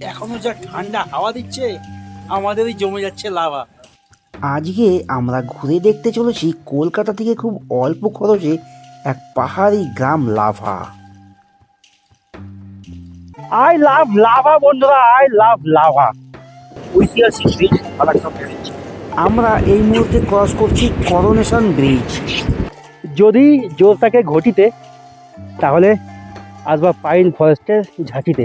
এখনও যা ঠান্ডা হাওয়া দিচ্ছে আমাদেরই জমে যাচ্ছে লাভা। আজকে আমরা ঘুরে দেখতে চলেছি কলকাতা থেকে খুব অল্প খরচে এক পাহাড়ি গ্রাম লাভা। আই লাভ লাভা বন্ধুরা আই লাভ লাভা। ঐতিহাসিক ব্রিজ আমরা এই মুহূর্তে ক্রস করছি করোনেশন ব্রিজ যদি জোর থাকে ঘটিতে তাহলে আসবা পাইন ফরেস্টের ঝাঁকিতে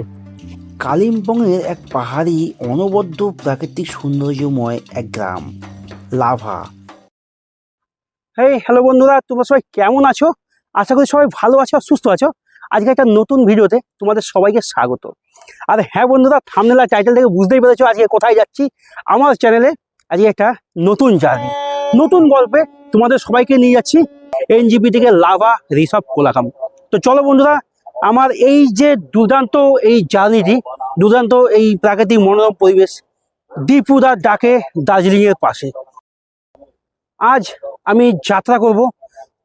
কালিম্পংয়ের এক পাহাড়ি অনবদ্য প্রাকৃতিক সৌন্দর্যময় এক গ্রাম, লাভা। হেই, হ্যালো বন্ধুরা, তোমরা সবাই কেমন আছো? আশা করি সবাই ভালো আছো সুস্থ আছো। আজকে একটা নতুন ভিডিওতে তোমাদের সবাইকে স্বাগত। আর হ্যাঁ বন্ধুরা থামনেলা টাইটেল থেকে বুঝতেই পেরেছ আজকে কোথায় যাচ্ছি। আমার চ্যানেলে আজকে একটা নতুন জার্নি নতুন গল্পে তোমাদের সবাইকে নিয়ে যাচ্ছি এনজিপি থেকে লাভা রিসভ কোলাকাম তো চলো বন্ধুরা আমার এই যে দুর্দান্ত এই জার্নিটি, দুর্দান্ত এই প্রাকৃতিক মনোরম পরিবেশ, দীপুদার ডাকে দার্জিলিংয়ের পাশে। আজ আমি যাত্রা করব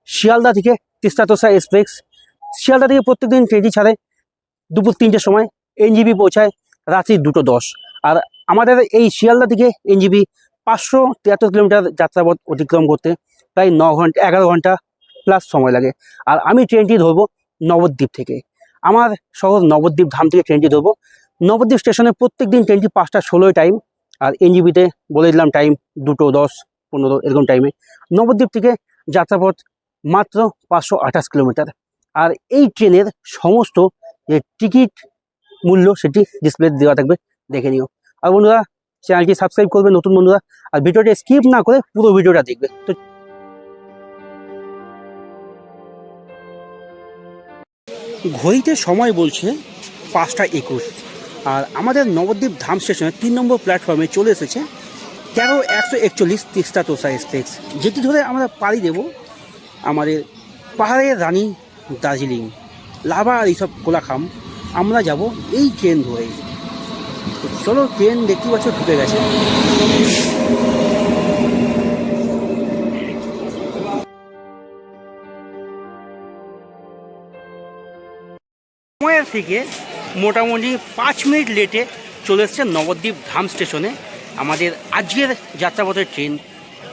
শিয়ালদা থেকে তিস্তা তোসা এক্সপ্রেস। শিয়ালদা থেকে প্রত্যেকদিন ট্রেনটি ছাড়ে দুপুর তিনটের সময়। এনজিবি পৌঁছায় রাত্রি দুটো দশ। আর আমাদের এই শিয়ালদা থেকে এনজিবি পাঁচশো তিয়াত্তর কিলোমিটার যাত্রাপথ অতিক্রম করতে প্রায় ন ঘণ্টা, এগারো ঘণ্টা প্লাস সময় লাগে। আর আমি ট্রেনটি ধরবো নবদ্বীপ থেকে। আমার শহর নবদ্বীপ ধাম থেকে ট্রেনটি ধরবো। নবদ্বীপ স্টেশনে প্রত্যেকদিন ট্রেনটি পাঁচটা ষোলোই টাইম আর এনজিবিতে বলে দিলাম টাইম দুটো, দশ, পনেরো, এরকম টাইমে নবদ্বীপ থেকে যাত্রাপথ মাত্র পাঁচশো আঠাশ কিলোমিটার। আর এই ট্রেনের সমস্ত যে টিকিট মূল্য, সেটি ডিসপ্লে দেওয়া থাকবে, দেখে নিও। আর বন্ধুরা চ্যানেলটি সাবস্ক্রাইব করবে, নতুন বন্ধুরা। আর ভিডিওটি স্কিপ না করে পুরো ভিডিওটা দেখবে। তো ঘড়িতে সময় বলছে পাঁচটা একুশ। আর আমাদের নবদ্বীপ ধাম স্টেশনে তিন নম্বর প্ল্যাটফর্মে চলে এসেছে তেরো একশো একচল্লিশ তিস্তা তোসা এক্সপ্রেস যেটি ধরে আমরা পাড়ি দেব আমাদের পাহাড়ের রানী দার্জিলিং, লাভা আর এইসব কোলাখাম। আমরা যাব এই ট্রেন ধরেই তো চলো ট্রেন দেখতে পাচ্ছ ঢুকে গেছে। থেকে মোটামুটি পাঁচ মিনিট লেটে চলে এসছে নবদ্বীপ ধাম স্টেশনে। আমাদের আজকের যাত্রাপথের ট্রেন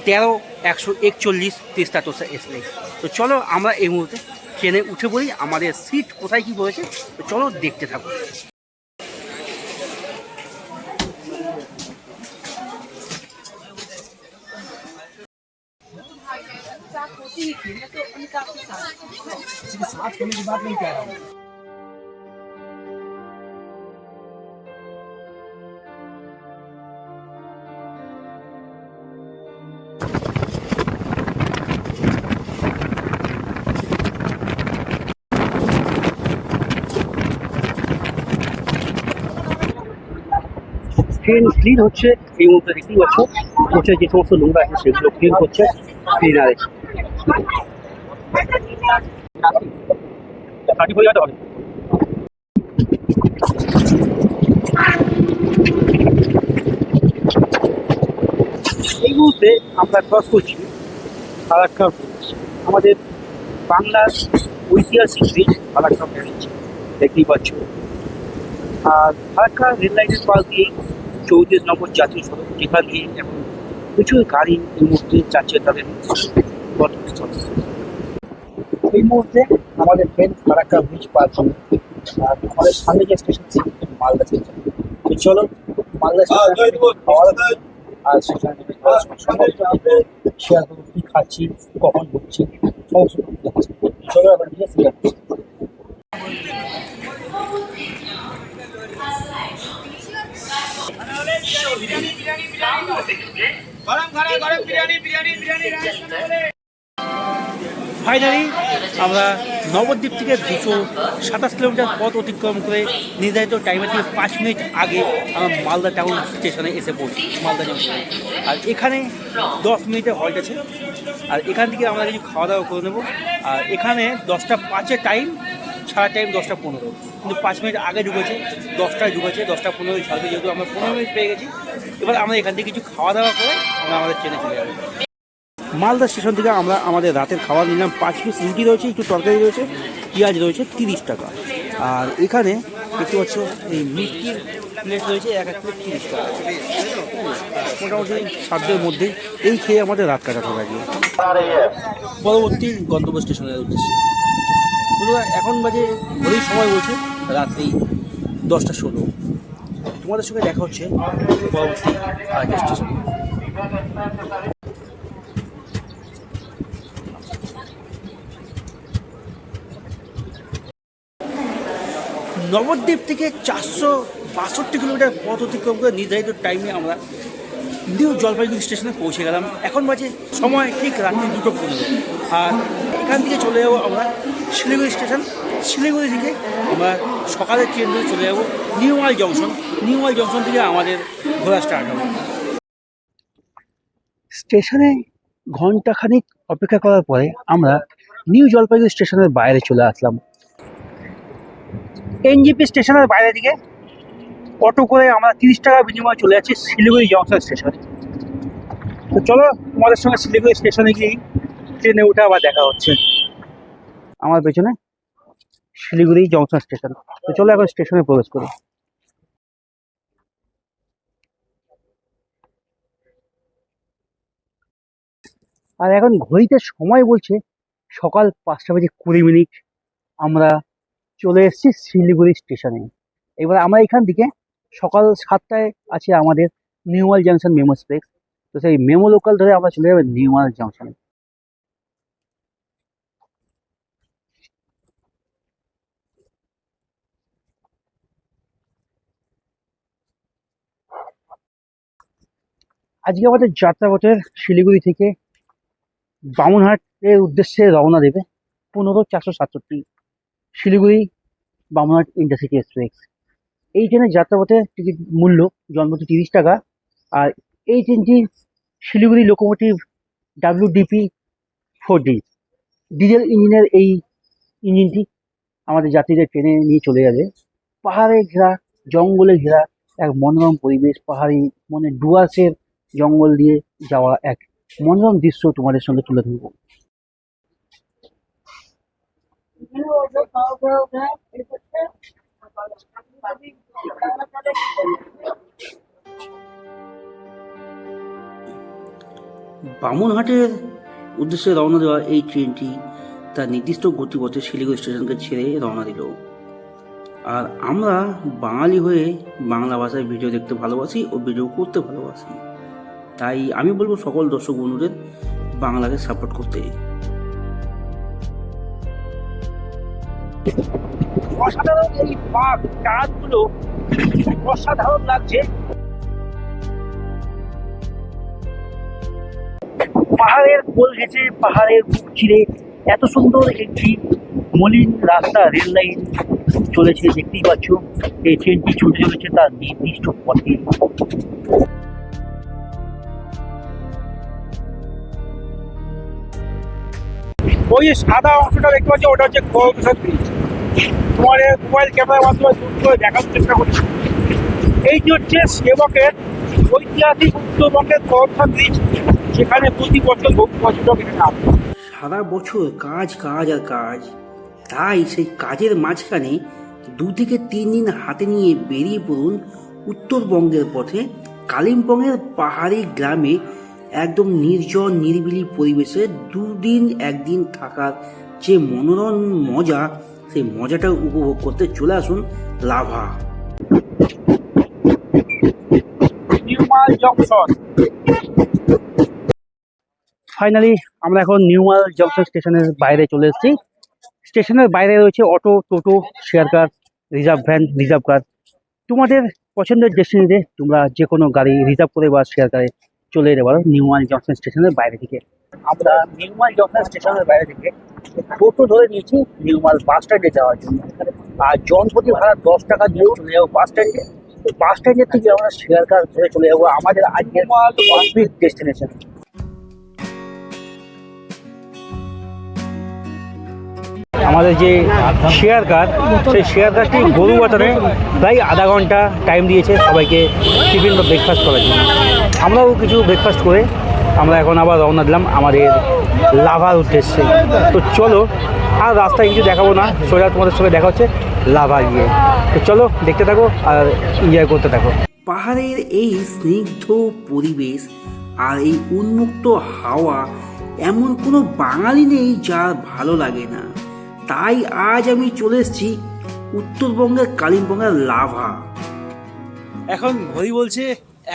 তেরো একশো একচল্লিশ তিস্তা তোসা এক্সপ্রেস তো চলো আমরা এই মুহূর্তে ট্রেনে উঠে পড়ি আমাদের সিট কোথায় কি বলেছে তো চলো দেখতে থাকো। ট্রেন ক্লিন হচ্ছে এই মুহূর্তে দেখতেই পাচ্ছ হচ্ছে যে সমস্ত নোংরা আছে সেগুলো ক্লিন হচ্ছে ক্লিনার এই মুহূর্তে আমরা ক্রস করছি ফারাক্কা ব্রিজ আমাদের বাংলার ঐতিহাসিক ব্রিজ ফারাক্কা ব্রিজ দেখতেই পাচ্ছ। আর ফারাক্কা রেল লাইনের পাশ দিয়ে চৌত্রিশ নম্বর জাতীয় সড়ক যেখান দিয়ে এখন প্রচুর গাড়ি এই মুহূর্তে যাচ্ছে তাদের এই মুহূর্তে আমাদের ট্রেন ফারাক্কা ব্রিজ পার হবে। আর আমাদের সামনে যে স্টেশন সেটি মালদা স্টেশন তো চলো মালদা স্টেশন আর সেখানে শেয়ার করব কী খাচ্ছি কখন ঢুকছি সমস্ত চলো আবার শেয়ার ফাইনালি আমরা নবদ্বীপ থেকে দুশো সাতাশ কিলোমিটার পথ অতিক্রম করে নির্ধারিত টাইমের থেকে পাঁচ মিনিট আগে আমরা মালদা টাউন স্টেশনে এসে পড়ছি মালদা জংশনে আর এখানে দশ মিনিটের হল্ট আছে। আর এখান থেকে আমরা কিছু খাওয়া দাওয়া করে নেব। আর এখানে দশটা পাঁচের টাইম ছাড়া টাইম দশটা পনেরো। কিন্তু পাঁচ মিনিট আগে ঢুকেছে দশটায় ঢুকেছে দশটা পনেরোই ছাড়বে যেহেতু আমরা পনেরো মিনিট পেয়ে গেছি। এবার আমরা এখান থেকে কিছু খাওয়া দাওয়া করে আমরা আমাদের ট্রেনে চলে যাব। মালদা স্টেশন থেকে আমরা আমাদের রাতের খাবার নিলাম। পাঁচ পিস রুটি রয়েছে একটু তরকারি রয়েছে পেঁয়াজ রয়েছে তিরিশ টাকা। আর এখানে দেখতে পাচ্ছ এই মিষ্টির প্লেট রয়েছে এক এক প্লেট তিরিশ টাকা। মোটামুটি সাধ্যের মধ্যেই এই খেয়ে আমাদের রাত কাটাতে লাগে পরবর্তী গন্তব্য স্টেশনের উদ্দেশ্যে। এখন বাজে ঘড়ির সময় বলছে, রাত্রি দশটা ষোলো। তোমাদের সঙ্গে দেখা হচ্ছে নবদ্বীপ থেকে চারশো বাষট্টি কিলোমিটার পথ অতিক্রম করে নির্ধারিত টাইমে আমরা নিউ জলপাইগুড়ি স্টেশনে পৌঁছে গেলাম। এখন বাজে সময় ঠিক রাত্রি দুটো পনেরো। আর এখান থেকে চলে যাব আমরা শিলিগুড়ি স্টেশন। শিলিগুড়ি থেকে আমরা সকালের ট্রেন ধরে চলে যাব নিউমাল জংশন। নিউমাল জংশন থেকে আমাদের ঘোরা স্টার্ট হবে। স্টেশনে ঘন্টাখানিক অপেক্ষা করার পরে আমরা নিউ জলপাইগুড়ি স্টেশনের বাইরে চলে আসলাম। এনজিপি স্টেশনের বাইরে দিকে অটো করে আমরা তিরিশ টাকা বিনিময়ে চলে যাচ্ছি শিলিগুড়ি জংশন স্টেশনে। তো চলো তোমাদের সঙ্গে শিলিগুড়ি স্টেশনে গিয়ে ট্রেনে উঠে আবার দেখা হচ্ছে। আমার পেছনে শিলিগুড়ি জংশন স্টেশন। তো চলো এখন স্টেশনে প্রবেশ করি। আর এখন ঘড়িতে সময় বলছে সকাল পাঁচটা বাজে কুড়ি মিনিট। আমরা চলে এসেছি শিলিগুড়ি স্টেশনে। এবার আমরা এখান থেকে সকাল সাতটায় আছে আমাদের নিউমাল জাংশন মেমো স্পেক্স তো সেই মেমো লোকাল ধরে আমরা চলে যাব নিউমাল জাংশনে। আজকে আমাদের যাত্রাপথের শিলিগুড়ি থেকে বামুনহাটের উদ্দেশ্যে রওনা দেবে পনেরো চারশো সাতষট্টি শিলিগুড়ি বামুনহাট ইন্টারসিটি এক্সপ্রেস। এই ট্রেনের যাত্রাপথে টিকিট মূল্য জন্মতি তিরিশ টাকা আর এই ট্রেনটি Siliguri locomotive WDP four D. Diesel ইঞ্জিনের এই ইঞ্জিনটি আমাদের যাত্রীদের ট্রেনে নিয়ে চলে যাবে। পাহাড়ে ঘেরা, জঙ্গলে ঘেরা এক মনোরম পরিবেশ, পাহাড়ি মানে ডুয়ার্সের জঙ্গল দিয়ে যাওয়া এক মনোরম দৃশ্য তোমাদের সঙ্গে তুলে ধরবো। বামুনহাটের উদ্দেশ্যে রওনা দেওয়া এই ট্রেনটি তার নির্দিষ্ট গতিপথে শিলিগুড়ি স্টেশনকে ছেড়ে রওনা দিল। আর আমরা বাঙালি হয়ে বাংলা ভাষায় ভিডিও দেখতে ভালোবাসি ও ভিডিও করতে ভালোবাসি। তাই আমি বলব সকল দর্শক বন্ধুদের বাংলাকে সাপোর্ট করতে। অসাধারণ এই পাক কাজগুলো অসাধারণ লাগছে। পাহাড়ের কোল ঘেঁচে, পাহাড়ের বুক চিরে এত সুন্দর একটি মলিন রাস্তা রেল লাইন চলেছে, দেখতেই পাচ্ছ। এই ট্রেনটি ছুটে চলেছে তার নির্দিষ্ট পথে ওই যে সাদা অংশটা দেখতে পাচ্ছ, ওটা হচ্ছে গৌরপ্রসাদ ব্রিজ তোমার মোবাইল ক্যামেরার মাধ্যমে জুম করে দেখানোর চেষ্টা করছি। এই যে হচ্ছে সেবকের ঐতিহাসিক উত্তরবঙ্গের গৌরপ্রসাদ ব্রিজ যেখানে প্রতি বছর বহু পর্যটক এখানে আসে সারা বছর কাজ কাজ আর কাজ। তাই সেই কাজের মাঝখানে দু থেকে তিন দিন হাতে নিয়ে বেরিয়ে পড়ুন উত্তরবঙ্গের পথে কালিম্পংয়ের পাহাড়ি গ্রামে একদম নির্জন নিরিবিলি পরিবেশে দুদিন একদিন থাকার যে মনোরম মজা সেই মজাটা উপভোগ করতে চলে আসুন লাভা। নিউমাল জংশন। ফাইনালি আমরা এখন নিউমাল জংশন স্টেশনের বাইরে চলে এসেছি। স্টেশনের বাইরে রয়েছে auto toto share car reserve van reserve car. তোমাদের পছন্দের ডেস্টিনিতে তোমরা যে কোনো গাড়ি রিজার্ভ করে বা শেয়ার কারে চলে যেতে পারো নিউমাল জংশন স্টেশনের বাইরে থেকে। আমরা নিউমাল জংশন স্টেশনের বাইরে থেকে টোটো ধরে নিয়েছি নিউমাল বাস স্ট্যান্ডে যাওয়ার জন্য। আর জনপ্রতি ভাড়া দশ টাকা দিয়ে চলে যাব বাস স্ট্যান্ডে বাস স্ট্যান্ডের থেকে আমরা শেয়ার কার ধরে চলে যাব আমাদের আজকের কমপ্লিট ডেস্টিনেশন আমাদের যে শেয়ার কার সেই শেয়ার কারটি গরু গরুবাটারে প্রায় আধা ঘণ্টা টাইম দিয়েছে সবাইকে টিফিন বা ব্রেকফাস্ট করার জন্য। আমরাও কিছু ব্রেকফাস্ট করে আমরা এখন আবার রওনা দিলাম আমাদের লাভার উদ্দেশ্যে। তো চলো আর রাস্তায় কিছু দেখাবো না সোজা তোমাদের সঙ্গে দেখা হচ্ছে লাভা গিয়ে তো চলো দেখতে থাকো আর এনজয় করতে থাকো। পাহাড়ের এই স্নিগ্ধ পরিবেশ আর এই উন্মুক্ত হাওয়া এমন কোনো বাঙালি নেই যার ভালো লাগে না। তাই আজ আমি চলে এসেছি উত্তরবঙ্গের কালিম্পংয়ের লাভা। এখন ঘড়ি বলছে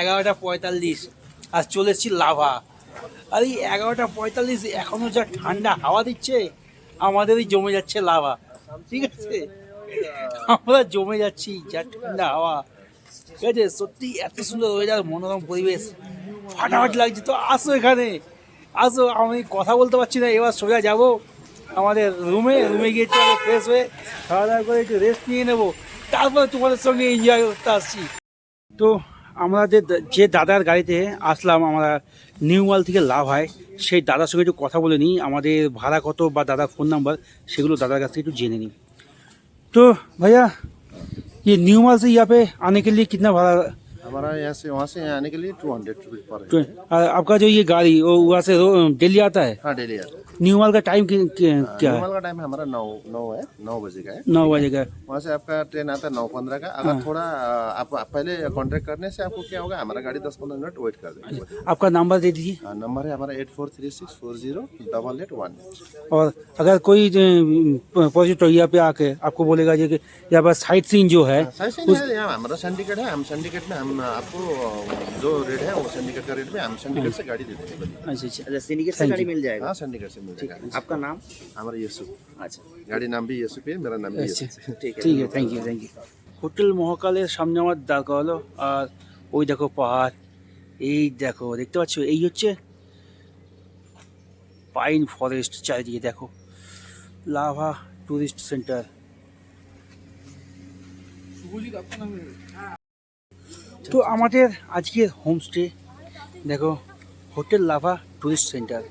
এগারোটা পঁয়তাল্লিশ, আর চলে এসেছি লাভা। আর এই এগারোটা পঁয়তাল্লিশ এখনও যা ঠান্ডা হাওয়া দিচ্ছে, আমাদেরই জমে যাচ্ছে লাভা, ঠিক আছে? আমরা জমে যাচ্ছি যা ঠান্ডা হাওয়া, ঠিক আছে? সত্যি এত সুন্দর হয়ে ওয়েদার মনোরম পরিবেশ, ফাটাফাটি লাগছে। তো আসো এখানে, আসো, আমি কথা বলতে পারছি না, এবার সোজা যাব আমাদের রুমে রুমে গিয়ে একটু ফ্রেশ হয়ে খাওয়া দাওয়া করে একটু রেস্ট নিয়ে নেব। তারপরে তোমাদের সঙ্গে এনজয় করতে আসছি। তো আমরা যে যে দাদার গাড়িতে আসলাম আমরা নিউ মাল থেকে লাভ হয় সেই দাদার সঙ্গে একটু কথা বলে নিই আমাদের ভাড়া কত বা দাদার ফোন নাম্বার সেগুলো দাদার কাছ থেকে একটু জেনে নিই तो भैया ये न्यू माल से यहाँ पे आने के लिए कितना भाड़ा हमारा यहाँ से वहाँ से यहाँ आने के लिए टू हंड्रेड रुपीज़ पर तो, है आपका जो ये गाड़ी वो वहाँ से दिल्ली आता है? हाँ डेली आता है। न्यू माल का टाइम कि- क्या है? का टाइम हमारा नौ नौ है नौ बजे का है। नौ बजे का वहाँ से आपका ट्रेन आता है नौ पंद्रह का। अगर थोड़ा आप आप पहले कॉन्टेक्ट करने से आपको क्या होगा हमारा गाड़ी दस पंद्रह मिनट वेट कर देगी। आपका नंबर दे दीजिए। हाँ, नंबर है हमारा eight four three six four zero double eight one और अगर कोई पॉजिटिव यहाँ पे आके आपको बोलेगा ये कि यहाँ पर साइट सीन जो है हमारा सिंडिकेट है हम सिंडिकेट में हम आपको अ, जो रेट है वो सिंडिकेट का रेट में हम सिंडिकेट से गाड़ी दे देंगे अच्छा अच्छा अच्छा सिंडिकेट से Thank गाड़ी you. मिल जाएगा हाँ सिंडिकेट से मिल जाएगा आपका नाम हमारा यीशु अच्छा गाड़ी नाम भी यीशु पे है मेरा नाम भी अच्छा यीशु है। ठीक है ঠিক আছে thank you thank you hotel মহাকালের সামনে আমার দেখা হলো আর ওই দেখো পাহাড় এই দেখো দেখতে পাচ্ছ এই হচ্ছে পাইন ফরেস্ট চারিদিকে দেখো লাভা টুরিস্ট সেন্টার তো আমাদের আজকের হোমস্টে দেখো হোটেল লাভা টুরিস্ট সেন্টার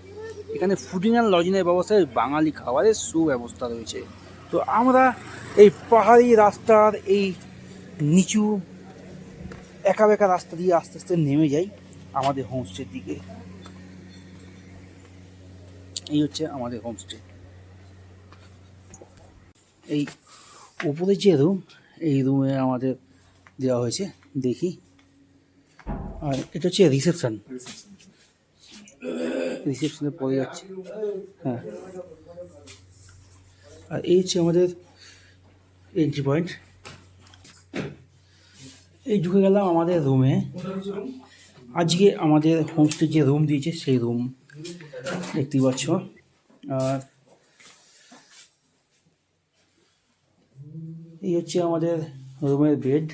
এখানে ফুডিং অ্যান্ড লজিংয়ের ব্যবস্থায় বাঙালি খাবারের সুব্যবস্থা রয়েছে। তো আমরা এই পাহাড়ি রাস্তার এই নিচু, একা বেকা রাস্তা দিয়ে আস্তে আস্তে নেমে যাই আমাদের হোমস্টের দিকে। এই হচ্ছে আমাদের হোমস্টে এই উপরে যে রুম এই রুমে আমাদের দেওয়া হয়েছে দেখি। আর এটা হচ্ছে রিসেপশন রিসেপশনে পড়ে যাচ্ছে। হ্যাঁ। আর এই হচ্ছে আমাদের এন্ট্রি পয়েন্ট এই ঢুকে গেলাম আমাদের রুমে আজকে আমাদের হোমস্টে যে রুম দিয়েছে, সেই রুম দেখতেই পাচ্ছ। আর এই হচ্ছে আমাদের রুমের বেড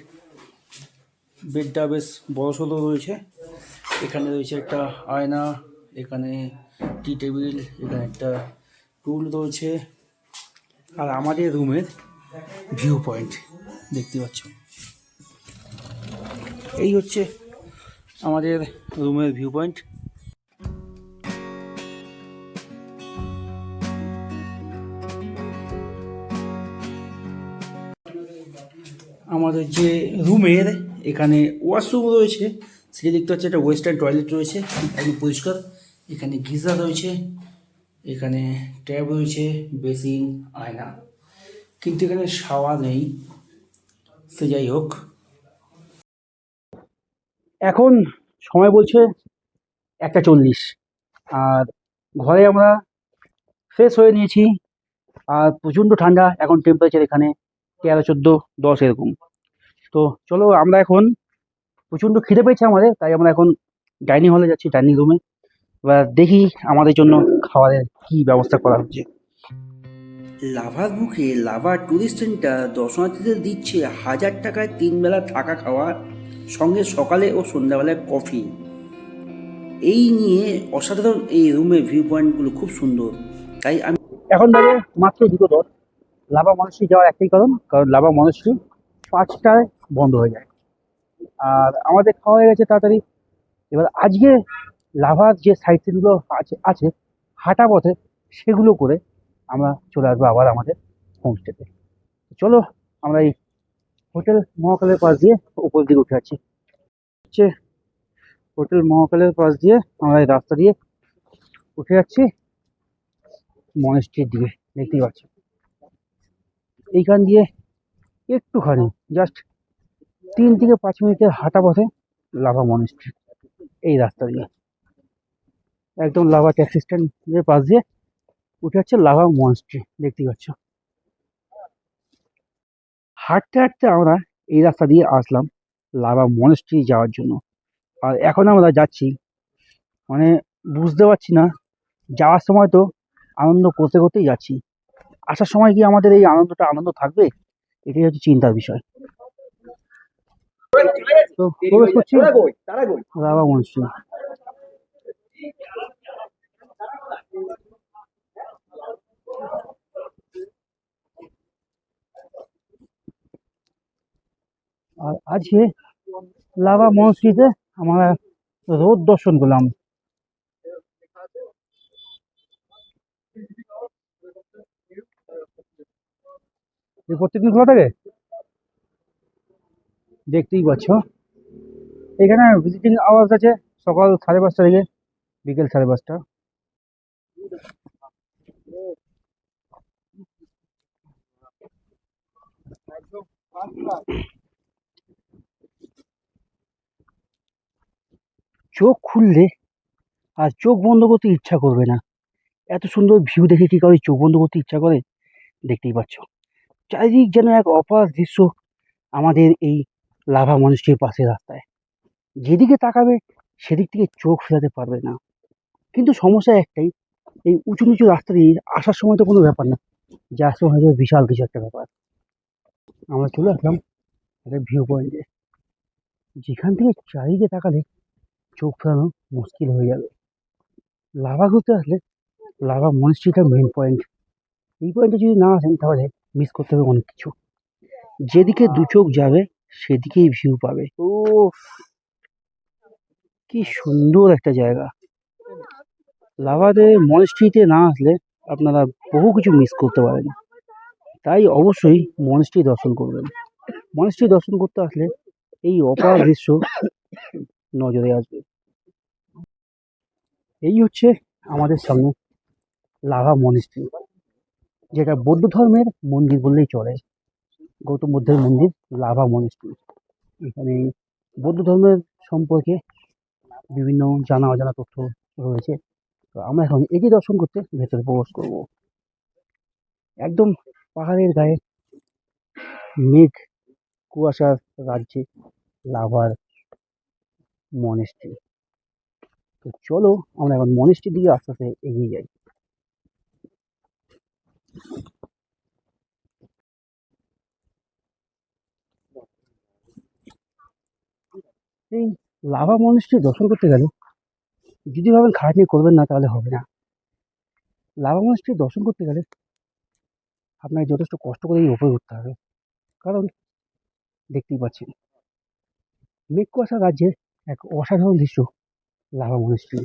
বেডটা বেশ বড় সড়ো রয়েছে। এখানে রয়েছে একটা আয়না, এখানে টি টেবিল, এখানে একটা টুল রয়েছে আর আমাদের রুমের ভিউ পয়েন্ট দেখতে পাচ্ছ। এই হচ্ছে আমাদের রুমের ভিউ পয়েন্ট। আমাদের যে রুমের এখানে ওয়াশরুম রয়েছে সেটা দেখতে পাচ্ছি একটা ওয়েস্টার্ন টয়লেট রয়েছে, একদম পরিষ্কার। এখানে গিজার রয়েছে, এখানে ট্যাব রয়েছে, বেসিন, আয়না। কিন্তু এখানে শাওয়ার নেই, সে যাই হোক। এখন সময় বলছে একটা চল্লিশ। আর ঘরে আমরা ফ্রেশ হয়ে নিয়েছি, আর প্রচণ্ড ঠান্ডা, এখন টেম্পারেচার এখানে তেরো চোদ্দ দশ এরকম। তো চলো আমরা এখন প্রচণ্ড খিদে পেয়েছে আমাদের তাই আমরা এখন ডাইনিং হলে যাচ্ছি ডাইনিং রুমে। এবার দেখি আমাদের জন্য খাবারের কি ব্যবস্থা করা হচ্ছে। লাভার মুখে লাভা ট্যুরিস্ট সেন্টার দর্শনার্থীদের দিচ্ছে হাজার টাকায় তিন বেলা থাকা খাওয়া সঙ্গে সকালে ও সন্ধ্যাবেলায় কফি এই নিয়ে অসাধারণ এই রুমের ভিউ পয়েন্টগুলো খুব সুন্দর। তাই আমি এখন বাজে মাত্র দুটো দশ। লাভা মনস্ট্রি যাওয়ার একটাই কারণ কারণ লাভা মনস্ট্রি পাঁচটায় বন্ধ হয়ে যায়। আর আমাদের খাওয়া হয়ে গেছে তাড়াতাড়ি। এবার আজকে লাভার যে সাইট সিনগুলো আছে আছে, হাঁটা পথে সেগুলো করে আমরা চলে আসব আবার আমাদের হোমস্টেতে চলো, আমরা এই হোটেল মহাকালের পাশ দিয়ে উপর দিকে উঠে যাচ্ছি হচ্ছে হোটেল মহাকালের পাশ দিয়ে আমরা এই রাস্তা দিয়ে উঠে যাচ্ছি। মনেস্ট্রির দিকে, দেখতেই পাচ্ছ। এইখান দিয়ে একটুখানি জাস্ট তিন থেকে পাঁচ মিনিটের হাঁটা পথে লাভা মনেস্ট্রি এই রাস্তা দিয়ে। একদম লাভা ট্যাক্সি স্ট্যান্ডের পাশ দিয়ে উঠে যাচ্ছে লাভা মনেস্ট্রি দেখতেই পাচ্ছ। হাঁটতে হাঁটতে আমরা এই রাস্তা দিয়ে আসলাম লাভা মনেস্ট্রি যাওয়ার জন্য। আর এখন আমরা যাচ্ছি মানে বুঝতে পারছি না, যাওয়ার সময় তো আনন্দ করতে করতেই যাচ্ছি। আসার সময় কি আমাদের এই আনন্দটা আনন্দ থাকবে? এটাই হচ্ছে চিন্তার বিষয়। তো আর আজকে লাভা মনস্ট্রিতে আমরা রোদ দর্শন করলাম। প্রত্যেকদিন খোলা থাকে? দেখতেই পাচ্ছ। এখানে ভিজিটিং আওয়ার্স আছে সকাল সাড়ে পাঁচটা থেকে বিকেল সাড়ে পাঁচটা। চোখ খুললে আর চোখ বন্ধ করতে ইচ্ছা করবে না। এত সুন্দর ভিউ দেখে কি কারও চোখ বন্ধ করতে ইচ্ছা করে? দেখতেই পাচ্ছ। চারিদিক যেন এক অপার দৃশ্য আমাদের এই লাভা মনুষ্যের পাশে রাস্তায়। যেদিকে তাকাবে, সেদিক থেকে চোখ ফেরাতে পারবে না। কিন্তু সমস্যা একটাই, এই উঁচু নিচু রাস্তা দিয়ে আসার সময় তো কোনো ব্যাপার না। যার সময় হয়তো বিশাল কিছু একটা ব্যাপার। আমরা চলে আসলাম একটা ভিউ পয়েন্টে যেখান থেকে চারিদিকে তাকালে চোখ ফেরানো মুশকিল হয়ে যাবে। লাভা ঘুরতে আসলে লাভা মনস্ট্রিটা মেন পয়েন্ট এই পয়েন্টে যদি না আসেন তাহলে মিস করতে হবে অনেক কিছু। যেদিকে দু চোখ যাবে সেদিকেই ভিউ পাবে। ও কি সুন্দর একটা জায়গা। লাভাতে মনস্ট্রিতে না আসলে আপনারা বহু কিছু মিস করতে পারেন। তাই অবশ্যই মনস্ট্রি দর্শন করবেন। মনস্ট্রি দর্শন করতে আসলে এই অপার দৃশ্য নজরে আসবে। এই হচ্ছে আমাদের সামনে লাভা মনিস্ট্রি যেটা বৌদ্ধ ধর্মের মন্দির বললেই চলে। গৌতম বুদ্ধের মন্দির লাভা মনিস্ট্রি। এখানে বৌদ্ধ ধর্মের সম্পর্কে বিভিন্ন জানা অজানা তথ্য রয়েছে। তো আমরা এখন এটি দর্শন করতে ভেতরে প্রবেশ করব। একদম পাহাড়ের গায়ে মেঘ কুয়াশার রাজ্যে লাভার মনেস্ট্রি। তো চলো আমরা এখন মনেস্ট্রির দিকে আস্তে আস্তে এগিয়ে যাই। এই লাভা মনেস্ট্রি দর্শন করতে গেলে যদি ভাবেন খাটানি করবেন না, তাহলে হবে না। লাভা মনেস্ট্রি দর্শন করতে গেলে আপনাকে যথেষ্ট কষ্ট করে এই উপরে উঠতে হবে। কারণ দেখতেই পাচ্ছেন মেঘ কুয়াশা রাজ্যের এক অসাধারণ দৃশ্য লাভা মনেস্ট্রি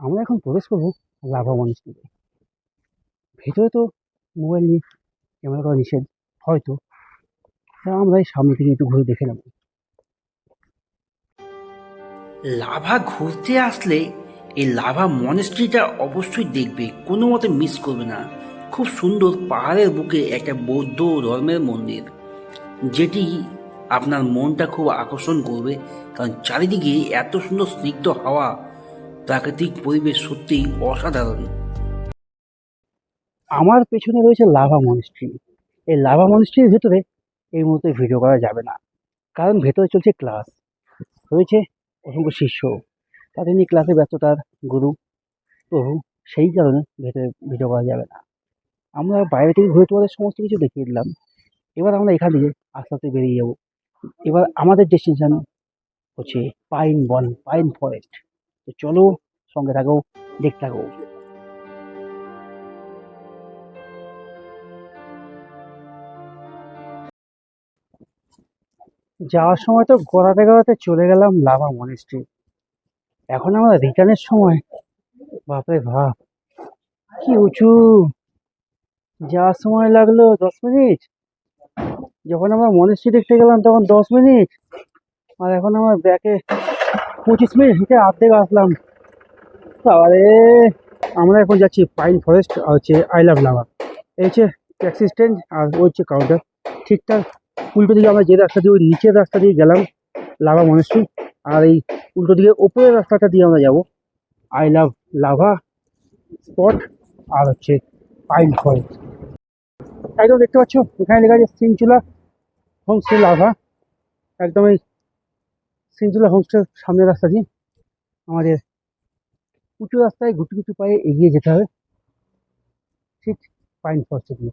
আমরা এখন প্রবেশ করব লাভা মনেস্ট্রিতে ভেতরে তো মোবাইল নিয়ে ক্যামেরা করা নিষেধ, হয়তো। আমরা এই সামনে থেকে একটু ঘুরে দেখে নেব। লাভা ঘুরতে আসলে এই লাভা মনেস্ট্রিটা অবশ্যই দেখবে, কোনো মতে মিস করবে না। খুব সুন্দর পাহাড়ের বুকে একটা বৌদ্ধ ধর্মের মন্দির, যেটি আপনার মনটা খুব আকর্ষণ করবে, কারণ চারিদিকে এত সুন্দর স্নিগ্ধ হাওয়া, প্রাকৃতিক পরিবেশ সত্যিই অসাধারণ। আমার পেছনে রয়েছে লাভা মনিস্ট্রি এই লাভা মনস্ট্রির ভেতরে এই মুহূর্তে ভিডিও করা যাবে না। কারণ ভেতরে চলছে ক্লাস রয়েছে অসংখ্য শিষ্য। তাদের নিয়ে ক্লাসে ব্যস্ততার গুরু, প্রভু, সেই কারণে ভেতরে ভিডিও করা যাবে না। আমরা বাইরে থেকে ঘুরে তোমাদের সমস্ত কিছু দেখিয়ে দিলাম। এবার আমরা এখান থেকে আস্তে আস্তে বেরিয়ে যাব। এবার আমাদের ডেস্টিনেশন হচ্ছে পাইন বন পাইন ফরেস্ট তো চলো সঙ্গে থাকো, দেখতে থাকো। যাওয়ার সময় তো গড়াতে গড়াতে চলে গেলাম লাভা মনিস্ট্রি এখন আমরা রিটার্নের সময়। বাপরে বাপ, কি উঁচু। যাওয়ার সময় লাগল দশ মিনিট। যখন আমরা মনিস্ট্রি দেখতে গেলাম তখন দশ মিনিট। আর এখন আমার ব্যাকে পঁচিশ মিনিট হেঁটে অর্ধেক আসলাম। আরে আমরা এখন যাচ্ছি পাইন ফরেস্ট আর হচ্ছে আই লাভ লাভা এই হচ্ছে ট্যাক্সি স্ট্যান্ড আর হচ্ছে কাউন্টার ঠিকঠাক উল্টো দিকে আমরা যে রাস্তা দিয়ে, ওই নিচের রাস্তা দিয়ে গেলাম, লাভা মনেশ্রী। আর এই উল্টো দিকে ওপরের রাস্তাটা দিয়ে আমরা যাব। আই লাভ লাভা স্পট আর হচ্ছে পাইন ফরেস্ট একদম দেখতে পাচ্ছ, এখানে লেখা আছে সিনচুলা হোমস্টে লাভা। একদম এই সিনচুলা হোমস্টের সামনের রাস্তা দিয়ে আমাদের উঁচু রাস্তায় গুটি গুটি পায়ে এগিয়ে যেতে হবে। ঠিক পাইন ফরেস্টে দিয়ে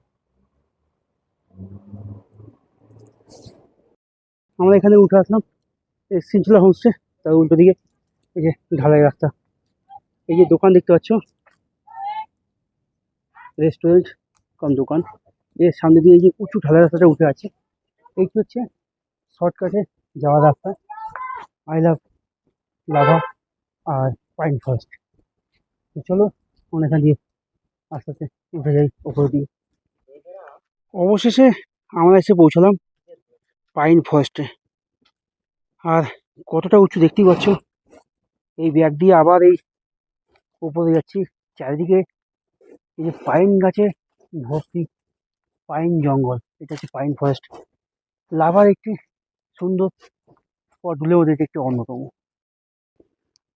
আমরা এখানে উঠে আসলাম। সিনচুলা হোমস্টে তার উল্টো দিকে। এই যে ঢালাই রাস্তা। এই যে দোকান দেখতে পাচ্ছ? রেস্টুরেন্ট কম দোকান। এর সামনে দিয়ে এই যে উঁচু ঢালাই রাস্তাটা উঠে আছে। এইটি হচ্ছে? শর্টকাটে যাওয়ার রাস্তা। আই লাভ লাভা আর পাইন ফরেস্ট চলো এখান দিয়ে আস্তে আস্তে উঠে যাই ওপর দিয়ে অবশেষে আমরা এসে পৌঁছলাম। পাইন ফরেস্টে আর কতটা উঁচু দেখতেই পাচ্ছ? এই ব্যাগ দিয়ে আবার এই উপরে যাচ্ছি। চারিদিকে এই যে পাইন গাছে ভর্তি পাইন জঙ্গল, এটা হচ্ছে পাইন ফরেস্ট। লাভার একটি সুন্দর স্পটগুলোর মধ্যে এটি একটি অন্যতম।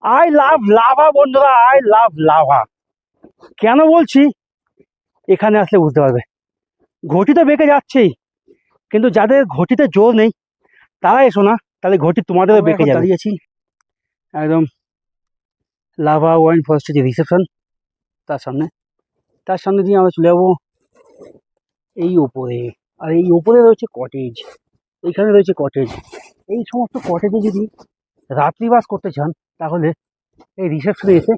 আই লাভ লাভা বন্ধুরা, আই লাভ লাভা। কেন বলছি? এখানে আসলে বুঝতে পারবে। ঘটি তো বেঁকে যাচ্ছেই। কিন্তু যাদের ঘটিতে জোর নেই তারা এসো না তাহলে ঘটি তোমাদেরও বেঁকে যাবে। দাঁড়িয়েছি। একদম লাভা ওয়াইন ফরেস্টের যে রিসেপশন তার সামনে। তার সামনে দিয়ে আমরা চলে যাব এই ওপরে। আর এই ওপরে রয়েছে কটেজ এইখানে রয়েছে কটেজ এই সমস্ত কটেজে যদি রাত্রিবাস করতে চান তাহলে এই রিসেপশনে এসে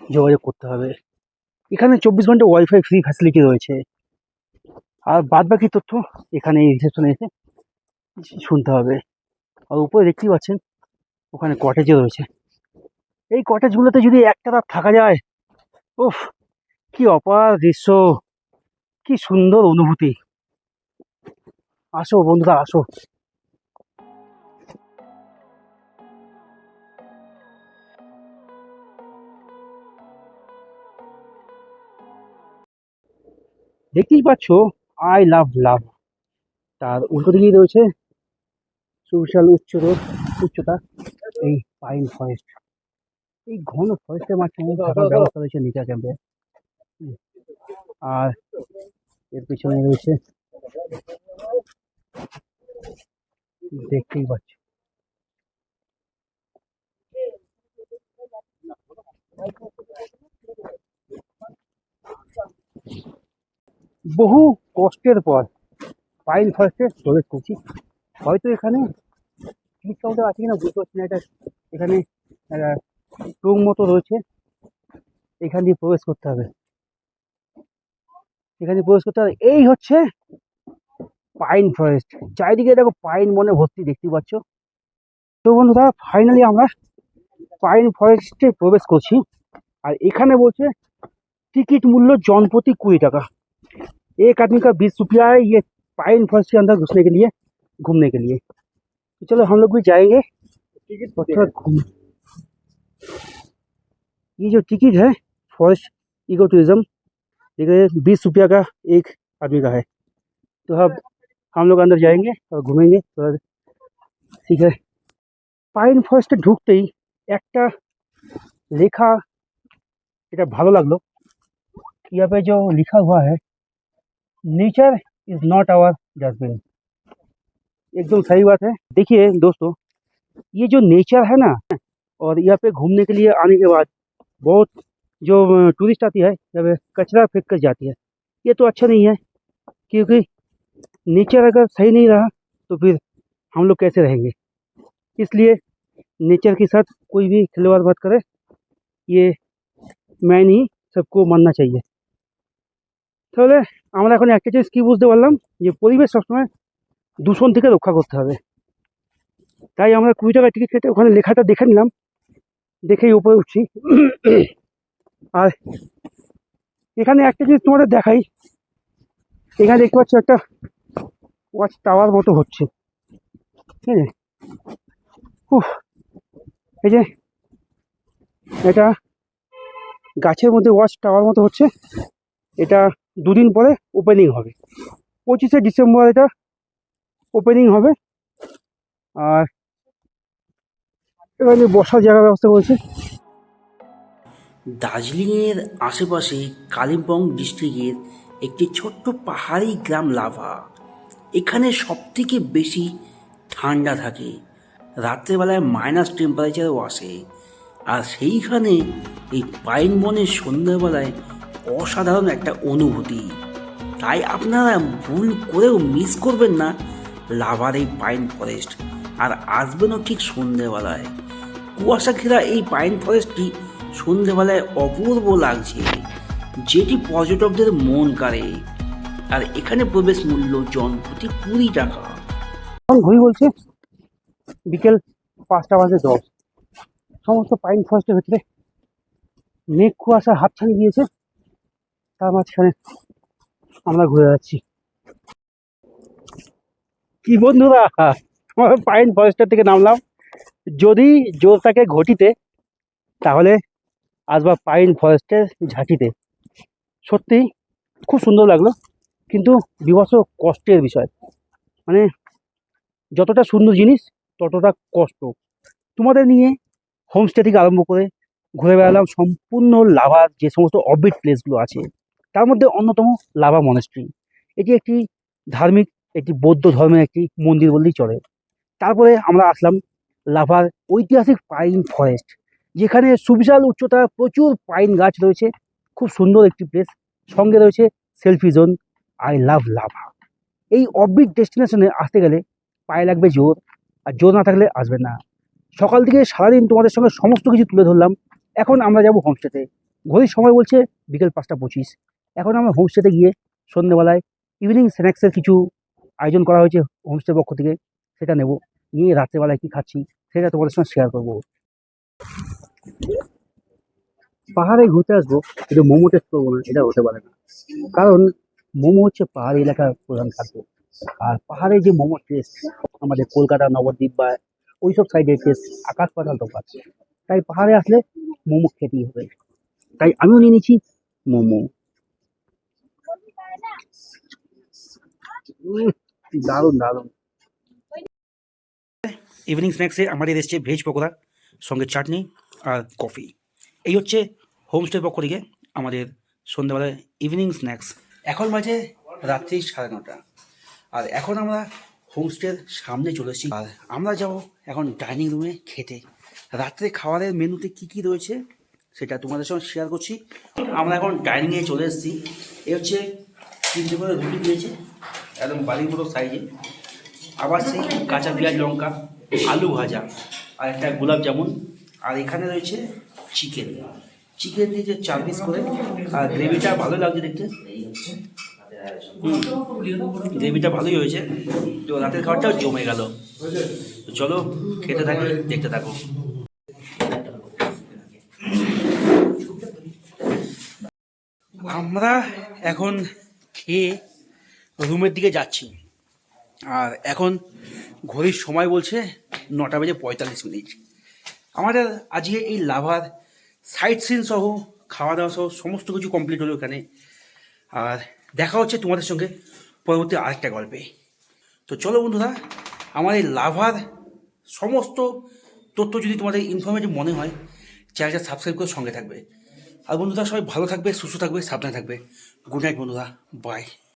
যোগাযোগ করতে হবে। এখানে চব্বিশ ঘণ্টা ওয়াইফাই ফ্রি ফ্যাসিলিটি রয়েছে। আর বাদ বাকি তথ্য এখানে রিসেপশনে এসে শুনতে হবে। আর উপরে দেখতেই পাচ্ছেন, ওখানে কটেজও রয়েছে। এই কটেজগুলোতে যদি একটা রাত থাকা যায়, উফ, কি অপার দৃশ্য, কি সুন্দর অনুভূতি। আসো বন্ধুরা, আসো। দেখতেই পাচ্ছ আই লাভ লাভ। তার উল্টো দিকেই রয়েছে সুবিশাল উচ্চতর উচ্চতা এই পাইন ফরেস্ট। এই ঘন ফরেস্টের মাঝখানে থাকার ব্যবস্থা রয়েছে নিচা ক্যাম্পে। আর এর পিছনে রয়েছে দেখতেই পাচ্ছ। বহু কষ্টের পর পাইন ফরেস্টে প্রবেশ করছি। হয়তো এখানে টিকিট আছে কিনা বুঝতে পারছি না, এটা এখানে টুং মতো রয়েছে। এখান দিয়ে প্রবেশ করতে হবে। এখানে প্রবেশ করতে হবে। এই হচ্ছে পাইন ফরেস্ট চারিদিকে দেখো পাইন মনে ভর্তি, দেখতে পাচ্ছ? তো বন্ধুরা ফাইনালি আমরা পাইন ফরেস্টে প্রবেশ করছি। আর এখানে বলছে টিকিট মূল্য জনপ্রতি কুড়ি টাকা। एक आदमी का बीस रुपया है ये पाइन फॉरेस्ट के अंदर घुसने के लिए घूमने के लिए तो चलो हम लोग भी जाएंगे और थोड़ा घूम ये जो टिकट है फॉरेस्ट इको टूरिज्म देखिए बीस रुपया का एक आदमी का है तो अब हम लोग अंदर जाएंगे और घूमेंगे थोड़ा ठीक है পাইন ফরেস্টে ঢুকতেই একটা লেখা এটা ভালো লাগলো यहाँ पे जो लिखा हुआ है nature is not our dustbin एकदम सही बात है। देखिए दोस्तों, ये जो नेचर है ना, और यहाँ पे घूमने के लिए आने के बाद बहुत जो टूरिस्ट आती है पे कचरा फेंक कर जाती है, ये तो अच्छा नहीं है, क्योंकि नेचर अगर सही नहीं रहा तो फिर हम लोग कैसे रहेंगे? इसलिए नेचर के साथ कोई भी खिलवाड़ बात करे। ये मैं नहीं, सबको मानना चाहिए। তাহলে আমরা এখন একটা জিনিস কী বুঝতে পারলাম যে পরিবেশ সবসময় দূষণ থেকে রক্ষা করতে হবে। তাই আমরা কুড়ি টাকা টিকিট কেটে ওখানে লেখাটা দেখে নিলাম। দেখেই উপরে উঠছি। আর এখানে একটা জিনিস তোমাদের দেখাই। এখানে দেখতে পাচ্ছ একটা ওয়াচ টাওয়ার মতো হচ্ছে। ঠিক আছে? উফ, এই যে এটা গাছের মধ্যে ওয়াচ টাওয়ার মতো হচ্ছে। এটা দুদিন পরে ওপেনিং হবে। পঁচিশে ডিসেম্বর এটা ওপেনিং হবে। আর এখানে বসার জায়গা ব্যবস্থা করেছে। দার্জিলিংয়ের আশেপাশে কালিম্পং ডিস্ট্রিক্টের একটি ছোট্ট পাহাড়ি গ্রাম লাভা। এখানে সবথেকে বেশি ঠান্ডা থাকে। রাত্রেবেলায় মাইনাস টেম্পারেচারও আসে। আর সেইখানে এই পাইন বনের সন্ধ্যাবেলায় অসাধারণ একটা অনুভূতি। তাই আপনারা ভুল করেও মিস করবেন না লাভার এই পাইন ফরেস্ট আর আসবেনও ঠিক সন্ধ্যেবেলায় কুয়াশা ঘেরা এই পাইন ফরেস্টটি সন্ধ্যেবেলায় অপূর্ব লাগছে, যেটি পর্যটকদের মন কাড়ে। আর এখানে প্রবেশ মূল্য জন প্রতি কুড়ি টাকা। ঘড়ি বলছে, বিকেল পাঁচটা বাজে দশ। সমস্ত পাইন ফরেস্টের ভিতরে মেঘ কুয়াশা হাতছানি দিয়েছে। তার মাঝখানে আমরা ঘুরে যাচ্ছি। কি বন্ধুরা? আমরা পাইন ফরেস্টের থেকে নামলাম। যদি জোর থাকে ঘটিতে, তাহলে আসবা পাইন ফরেস্টের ঝাঁকিতে সত্যি খুব সুন্দর লাগল, কিন্তু বিভৎস কষ্টের বিষয়। মানে যতটা সুন্দর জিনিস, ততটা কষ্ট। তোমাদের নিয়ে হোমস্টে থেকে আরম্ভ করে ঘুরে বেড়ালাম সম্পূর্ণ লাভার যে সমস্ত অবিট প্লেসগুলো আছে। তার মধ্যে অন্যতম লাভা মনেস্ট্রি এটি একটি ধার্মিক, একটি বৌদ্ধ ধর্মের একটি মন্দির বললেই চলে। তারপরে আমরা আসলাম লাভার ঐতিহাসিক পাইন ফরেস্ট যেখানে সুবিশাল উচ্চতা প্রচুর পাইন গাছ রয়েছে। খুব সুন্দর একটি প্লেস সঙ্গে রয়েছে selfie zone I love Lava. এই অবিট ডেস্টিনেশনে আসতে গেলে পায়ে লাগবে জোর, আর জোর না থাকলে আসবে না। সকাল থেকে সারাদিন তোমাদের সঙ্গে সমস্ত কিছু তুলে ধরলাম। এখন আমরা যাব হোমস্টেতে ঘড়ির সময় বলছে বিকেল পাঁচটা পঁচিশ। এখন আমরা হোমস্টেতে গিয়ে সন্ধ্যেবেলায় ইভিনিং স্ন্যাক্সের কিছু আয়োজন করা হয়েছে হোমস্টের পক্ষ থেকে, সেটা নেব। নিয়ে রাত্রেবেলায় কী খাচ্ছি, সেটা তোমাদের সঙ্গে শেয়ার করব। পাহাড়ে ঘুরতে আসব, কিন্তু মোমো টেস্ট করব না, এটা হতে পারে না। কারণ মোমো হচ্ছে পাহাড়ি এলাকার প্রধান খাদ্য। আর পাহাড়ে যে মোমো টেস্ট আমাদের কলকাতা, নবদ্বীপ বা ওই সব সাইডের টেস্ট আকাশ পাতাল তো পাচ্ছে। তাই পাহাড়ে আসলে মোমো খেতেই হবে। তাই আমিও নিয়ে নিচ্ছি মোমো। ইভিনিং স্ন্যাক্সে আমাদের এসছে ভেজ পকোড়া, সঙ্গে চাটনি আর কফি এই হচ্ছে হোমস্টের পক্ষ থেকে আমাদের সন্ধ্যাবেলায় ইভিনিং স্ন্যাক্স এখন বাজে রাত্রি সাড়ে নটা। আর এখন আমরা হোমস্টের সামনে চলে এসেছি। আর আমরা যাব এখন ডাইনিং রুমে খেতে। রাত্রে খাবারের মেনুতে কি কি রয়েছে সেটা তোমাদের সঙ্গে শেয়ার করছি। আমরা এখন ডাইনিংয়ে চলে এসেছি। এ হচ্ছে তিনটে করে রুটি দিয়েছে। একদম বাড়ির মতো সাইজে। আবার সেই কাঁচা পেঁয়াজ লঙ্কা, আলু ভাজা, আর একটা গোলাপ জামুন, আর এখানে রয়েছে চিকেন। চিকেন দিয়েছে চার পিস করে, আর গ্রেভিটা ভালো লাগছে দেখতে। গ্রেভিটা ভালোই হয়েছে। তো রাতের খাবারটাও জমে গেল। তো চলো, খেতে থাকি, দেখতে থাকো। আমরা এখন খেয়ে রুমের দিকে যাচ্ছি। আর এখন ঘড়ির সময় বলছে নটা বেজে পঁয়তাল্লিশ মিনিট। আমাদের আজকে এই লাভার সাইট সিন সহ, খাওয়া দাওয়া সহ সমস্ত কিছু কমপ্লিট হলো এখানে। আর দেখা হচ্ছে তোমাদের সঙ্গে পরবর্তী আরেকটা গল্পে। তো চলো বন্ধুরা, আমার এই লাভার সমস্ত তথ্য যদি তোমাদের ইনফরমেটিভ মনে হয় চ্যানেলটা সাবস্ক্রাইব করে সঙ্গে থাকবে। আর বন্ধুরা, সবাই ভালো থাকবে, সুস্থ থাকবে, সাবধানে থাকবে। গুড নাইট বন্ধুরা বাই